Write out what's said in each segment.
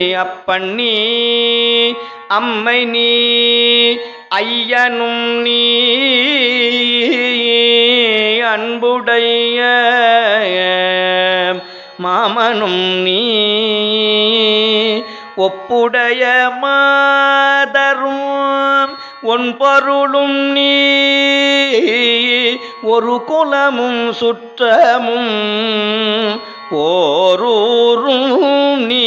அப்பன் நீ அம்மை நீ ஐயனும் நீ அன்புடைய மாமனும் நீ ஒப்புடைய மாதரும் ஒன் பொருளும் நீ ஒரு குலமும் சுற்றமும் ஓரூரும் நீ.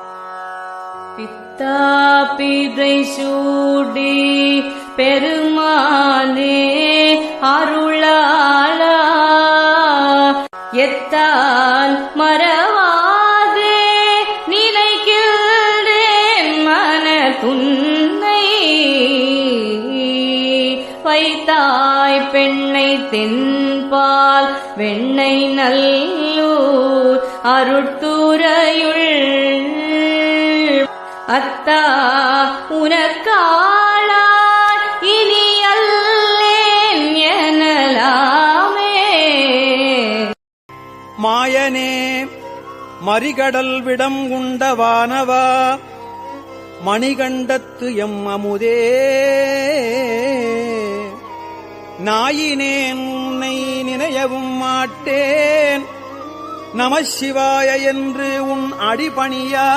சூடி பெருமானே அருளாளா. எத்தான் மறவாதே நினைக்கின்றேன் மன துன்னை வைத்தாய் பெண்ணை தென்பால் வெண்ணை நல்லூர் அருட்துறையுள் அத்தா உனக்காளா இனி அல்லேன் எனலாமே. மாயனே மறிகடல் விடம் உண்ட வானவா மணிகண்டத்து எம் அமுதே. நாயினேன் உன்னை நினையவும் மாட்டேன். நமசிவாய என்று உன் அடிபணியா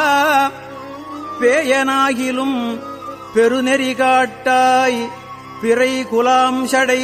பேயனாகிலும் பெருநெறி காட்டாய் பிறை குலாம் சடை